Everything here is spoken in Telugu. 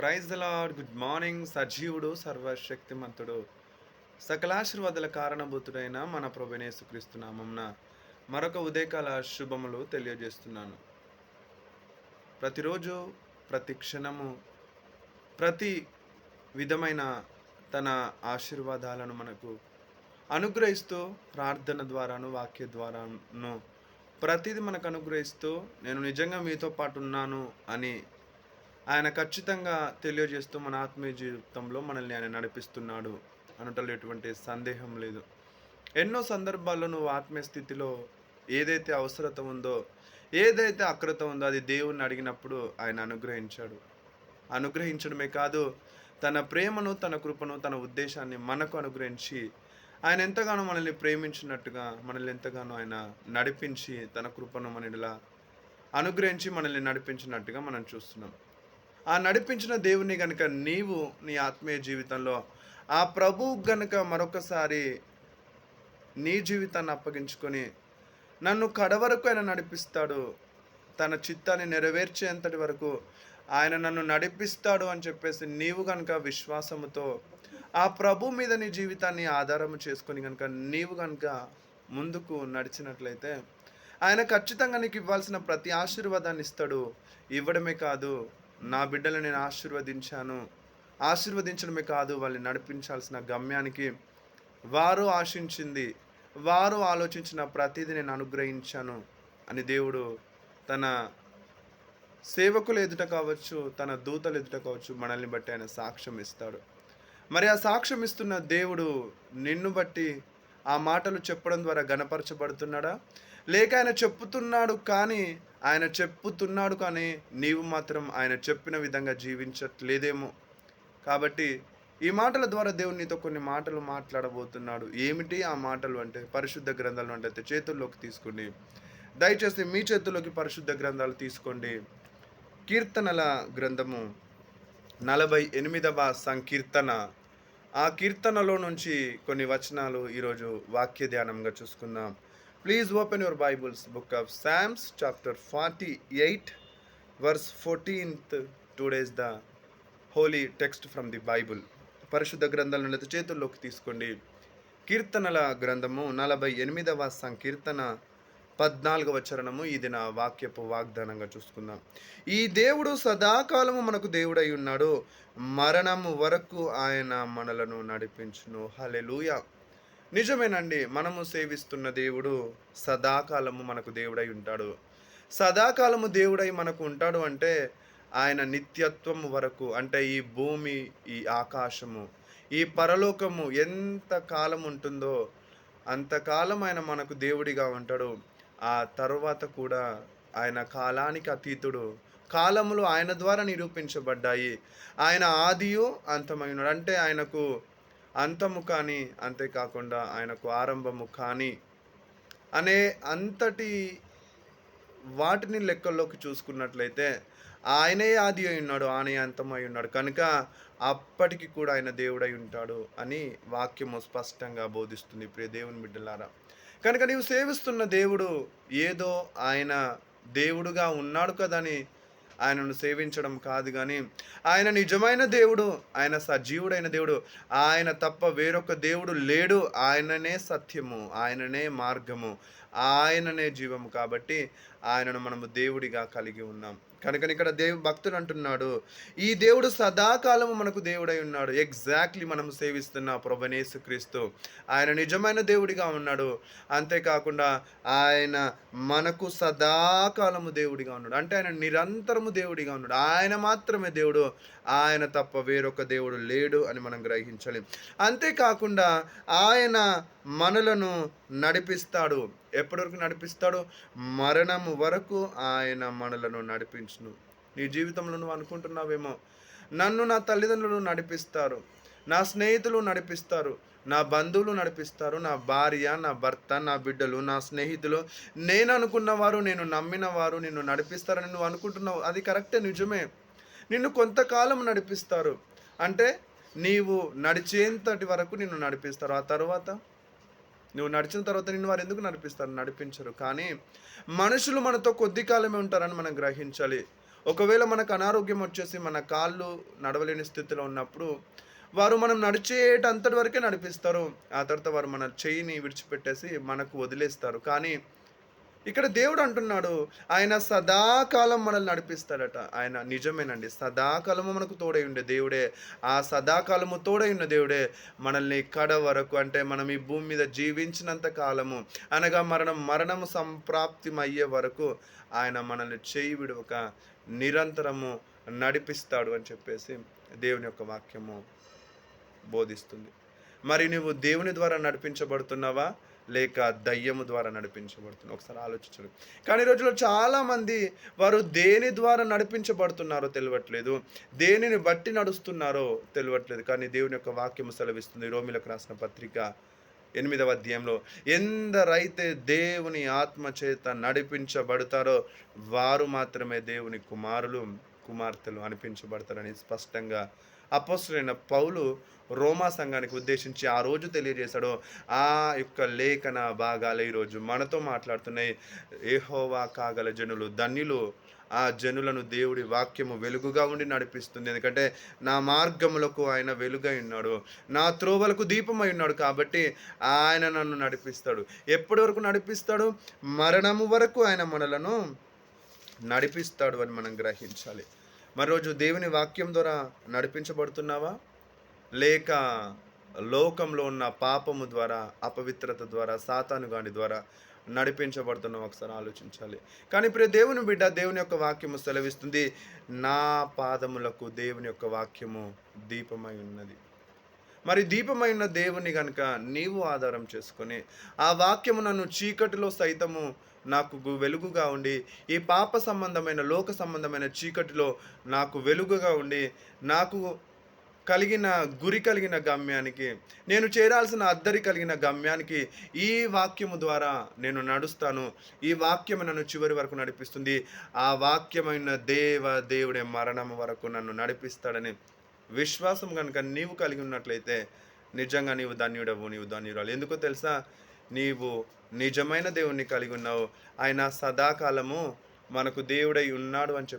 Praise the Lord. Good morning. సజీవుడు సర్వశక్తిమంతుడు. సకలాశీర్వాదాల కారణభూతుడైన మన ప్రభునేసుక్రీస్తు నామంన మరొక ఉదయకాల శుభములు తెలియజేస్తున్నాను. ప్రతిరోజు ప్రతి క్షణము ప్రతి విధమైన తన ఆశీర్వాదాలను మనకు అనుగ్రహిస్తూ ప్రార్థన ద్వారాను వాక్య ద్వారాను ప్రతిదీ మనకు అనుగ్రహిస్తూ నేను నిజంగా మీతో పాటు ఉన్నాను అని ఆయన ఖచ్చితంగా తెలియజేస్తూ మన ఆత్మీయ జీవితంలో మనల్ని ఆయన నడిపిస్తున్నాడు అనటంలో ఎటువంటి సందేహం లేదు. ఎన్నో సందర్భాల్లో నువ్వు ఆత్మీయ స్థితిలో ఏదైతే అవసరత ఉందో ఏదైతే అక్రత ఉందో అది దేవుణ్ణి అడిగినప్పుడు ఆయన అనుగ్రహించాడు. అనుగ్రహించడమే కాదు తన ప్రేమను తన కృపను తన ఉద్దేశాన్ని మనకు అనుగ్రహించి ఆయన ఎంతగానో మనల్ని ప్రేమించినట్టుగా మనల్ని ఎంతగానో ఆయన నడిపించి తన కృపను మన ఇలా అనుగ్రహించి మనల్ని నడిపించినట్టుగా మనం చూస్తున్నాం. ఆ నడిపించిన దేవుని గనుక నీవు నీ ఆత్మీయ జీవితంలో ఆ ప్రభు గనుక మరొకసారి నీ జీవితాన్ని అప్పగించుకొని నన్ను కడవరకు ఆయన నడిపిస్తాడు తన చిత్తాన్ని నెరవేర్చేంతటి వరకు ఆయన నన్ను నడిపిస్తాడు అని చెప్పేసి నీవు కనుక విశ్వాసముతో ఆ ప్రభు మీద నీ జీవితాన్ని ఆధారం చేసుకొని కనుక నీవు కనుక ముందుకు నడిచినట్లయితే ఆయన ఖచ్చితంగా నీకు ఇవ్వాల్సిన ప్రతి ఆశీర్వాదాన్ని ఇస్తాడు. ఇవ్వడమే కాదు నా బిడ్డలు నేను ఆశీర్వదించాను. ఆశీర్వదించడమే కాదు వాళ్ళని నడిపించాల్సిన గమ్యానికి వారు ఆశించింది వారు ఆలోచించిన ప్రతిదీ నేను అనుగ్రహించాను అని దేవుడు తన సేవకులు ఎదుట కావచ్చు తన దూతలు ఎదుట కావచ్చు మనల్ని బట్టి ఆయన సాక్ష్యం ఇస్తాడు. మరి ఆ సాక్ష్యం ఇస్తున్న దేవుడు నిన్ను బట్టి ఆ మాటలు చెప్పడం ద్వారా గణపరచబడుతున్నాడా? లేక ఆయన చెప్పుతున్నాడు కానీ ఆయన చెప్పుతున్నాడు కానీ నీవు మాత్రం ఆయన చెప్పిన విధంగా జీవించట్లేదేమో. కాబట్టి ఈ మాటల ద్వారా దేవుడు నీతో కొన్ని మాటలు మాట్లాడబోతున్నాడు. ఏమిటి ఆ మాటలు అంటే పరిశుద్ధ గ్రంథాలు అంటే చేతుల్లోకి తీసుకోండి. దయచేసి మీ చేతుల్లోకి పరిశుద్ధ గ్రంథాలు తీసుకోండి. కీర్తనల గ్రంథము నలభై ఎనిమిదవ సంకీర్తన. ఆ కీర్తనలో నుంచి కొన్ని వచనాలు ఈరోజు వాక్య ధ్యానంగా చూసుకుందాం. Please open your Bibles book of Psalms chapter forty eight verse fourteenth today's the holy text from the Bible పరిశుద్ధ గ్రంథాలను లేదా చేతుల్లోకి తీసుకోండి. కీర్తనల గ్రంథము నలభై ఎనిమిదవ సంకీర్తన పద్నాలుగవ చరణము. ఇది నా వాక్యపు వాగ్దానంగా చూసుకుందాం. ఈ దేవుడు సదాకాలము మనకు దేవుడై ఉన్నాడు. మరణము వరకు ఆయన మనలను నడిపించును. హలెలూయ నిజమేనండి. మనము సేవిస్తున్న దేవుడు సదాకాలము మనకు దేవుడై ఉంటాడు. సదాకాలము దేవుడై మనకు ఉంటాడు అంటే ఆయన నిత్యత్వము వరకు అంటే ఈ భూమి ఈ ఆకాశము ఈ పరలోకము ఎంత కాలం ఉంటుందో అంతకాలం ఆయన మనకు దేవుడిగా ఉంటాడు. ఆ తర్వాత కూడా ఆయన కాలానికి అతీతుడు. కాలములు ఆయన ద్వారా నిరూపించబడ్డాయి. ఆయన ఆదియు అంతమైనడు అంటే ఆయనకు అంతము కానీ అంతేకాకుండా ఆయనకు ఆరంభము కానీ అనే అంతటి వాటిని లెక్కల్లోకి చూసుకున్నట్లయితే ఆయనే ఆది అయి ఉన్నాడు ఆయనే అంతమై ఉన్నాడు. కనుక అప్పటికి కూడా ఆయన దేవుడై ఉంటాడు అని వాక్యము స్పష్టంగా బోధిస్తుంది. ప్రియ దేవుని బిడ్డలారా కనుక నీవు సేవిస్తున్న దేవుడు ఏదో ఆయన దేవుడుగా ఉన్నాడు కదని ఆయనను సేవించడం కాదు కానీ ఆయన నిజమైన దేవుడు ఆయన సజీవుడైన దేవుడు. ఆయన తప్ప వేరొక దేవుడు లేడు. ఆయననే సత్యము ఆయననే మార్గము ఆయననే జీవము కాబట్టి ఆయనను మనము దేవుడిగా కలిగి ఉన్నాం. కనుక ఇక్కడ దేవు భక్తుడు అంటున్నాడు ఈ దేవుడు సదాకాలము మనకు దేవుడై ఉన్నాడు. ఎగ్జాక్ట్లీ మనం సేవిస్తున్న ప్రభనేసు క్రీస్తు ఆయన నిజమైన దేవుడిగా ఉన్నాడు. అంతేకాకుండా ఆయన మనకు సదాకాలము దేవుడిగా ఉన్నాడు. అంటే ఆయన నిరంతరము దేవుడిగా ఉన్నాడు. ఆయన మాత్రమే దేవుడు. ఆయన తప్ప వేరొక దేవుడు లేడు అని మనం గ్రహించాలి. అంతేకాకుండా ఆయన మనలను నడిపిస్తాడు. ఎప్పటి వరకు నడిపిస్తాడో మరణము వరకు ఆయన మనలను నడిపించును. నీ జీవితంలో నువ్వు అనుకుంటున్నావేమో? నన్ను నా తల్లిదండ్రులు నడిపిస్తారు. నా స్నేహితులు నడిపిస్తారు. నా బంధువులు నడిపిస్తారు. నా భార్య నా భర్త నా బిడ్డలు నా స్నేహితులు. నేను అనుకున్న వారు నేను నమ్మిన వారు నిన్ను నడిపిస్తారని నువ్వు అనుకుంటున్నావు. అది కరెక్టే నిజమే. నిన్ను కొంతకాలం నడిపిస్తారు. అంటే నీవు నడిచేంతటి వరకు నిన్ను నడిపిస్తారు. ఆ తర్వాత? నువ్వు నడిచిన తర్వాత నిన్ను వారు ఎందుకు నడిపిస్తారు? నడిపించరు. కానీ మనుషులు మనతో కొద్ది కాలమే ఉంటారని మనం గ్రహించాలి. ఒకవేళ మనకు అనారోగ్యం వచ్చేసి మన కాళ్ళు నడవలేని స్థితిలో ఉన్నప్పుడు వారు మనం నడిచేటంతటి వరకే నడిపిస్తారు. ఆ తర్వాత వారు మన చేయిని విడిచిపెట్టేసి మనకు వదిలేస్తారు. కానీ ఇక్కడ దేవుడు అంటున్నాడు ఆయన సదాకాలం మనల్ని నడిపిస్తాడట. ఆయన నిజమేనండి. సదాకాలము మనకు తోడై ఉండే దేవుడే. ఆ సదాకాలము తోడై ఉన్న దేవుడే మనల్ని కడ వరకు అంటే మనం ఈ భూమి మీద జీవించినంత కాలము అనగా మరణం మరణము సంప్రాప్తిమయ్యే వరకు ఆయన మనల్ని చేయి విడవక నిరంతరము నడిపిస్తాడు అని చెప్పేసి దేవుని యొక్క వాక్యము బోధిస్తుంది. మరి నువ్వు దేవుని ద్వారా నడిపించబడుతున్నావా? లేక దయ్యము ద్వారా నడిపించబడుతున్నావు? ఒకసారి ఆలోచించండి. కానీ ఈ రోజుల్లో చాలామంది వారు దేని ద్వారా నడిపించబడుతున్నారో తెలియట్లేదు. దేనిని బట్టి నడుస్తున్నారో తెలియట్లేదు. కానీ దేవుని యొక్క వాక్యము సెలవిస్తుంది. రోమిలకు రాసిన పత్రిక ఎనిమిదవ అధ్యాయంలో ఎందరైతే దేవుని ఆత్మ చేత నడిపించబడతారో వారు మాత్రమే దేవుని కుమారులు కుమార్తెలు అనిపించబడతారని స్పష్టంగా అపోస్తులైన పౌలు రోమా సంఘానికి ఉద్దేశించి ఆ రోజు తెలియజేశాడో ఆ యొక్క లేఖన భాగాలు ఈరోజు మనతో మాట్లాడుతున్నాయి. ఏహోవా కాగల జనులు ధన్యులు ఆ జనులను దేవుడి వాక్యము వెలుగుగా ఉండి నడిపిస్తుంది. ఎందుకంటే నా మార్గములకు ఆయన వెలుగై ఉన్నాడు నా త్రోవలకు దీపమై ఉన్నాడు కాబట్టి ఆయన నన్ను నడిపిస్తాడు. ఎప్పటి వరకు నడిపిస్తాడు? మరణము వరకు ఆయన మనలను నడిపిస్తాడు అని మనం గ్రహించాలి. మరి రోజు దేవుని వాక్యం ద్వారా నడిపించబడుతున్నావా? లేక లోకంలో ఉన్న పాపము ద్వారా అపవిత్రత ద్వారా సాతాను గాని ద్వారా నడిపించబడుతున్నాం ఒకసారి ఆలోచించాలి. కానీ ఇప్పుడు దేవుని బిడ్డ దేవుని యొక్క వాక్యము సెలవిస్తుంది నా పాదములకు దేవుని యొక్క వాక్యము దీపమై ఉన్నది. మరి దీపమైన దేవుని గనుక నీవు ఆధారం చేసుకొని ఆ వాక్యము నన్ను చీకటిలో సైతము నాకు వెలుగుగా ఉండి ఈ పాప సంబంధమైన లోక సంబంధమైన చీకటిలో నాకు వెలుగుగా ఉండి నాకు కలిగిన గురి కలిగిన గమ్యానికి నేను చేరాల్సిన అద్దరి కలిగిన గమ్యానికి ఈ వాక్యము ద్వారా నేను నడుస్తాను. ఈ వాక్యం నన్ను చివరి వరకు నడిపిస్తుంది. ఆ వాక్యమైన దేవ దేవుడే మరణం వరకు నన్ను నడిపిస్తాడని విశ్వాసం కనుక నీవు కలిగి ఉన్నట్లయితే నిజంగా నీవు ధన్యుడవు నీవు ధన్యురాలు. ఎందుకో తెలుసా? నీవు నిజమైన దేవుణ్ణి కలిగి ఉన్నావు. ఆయన సదాకాలము మనకు దేవుడై ఉన్నాడు అని చెప్పి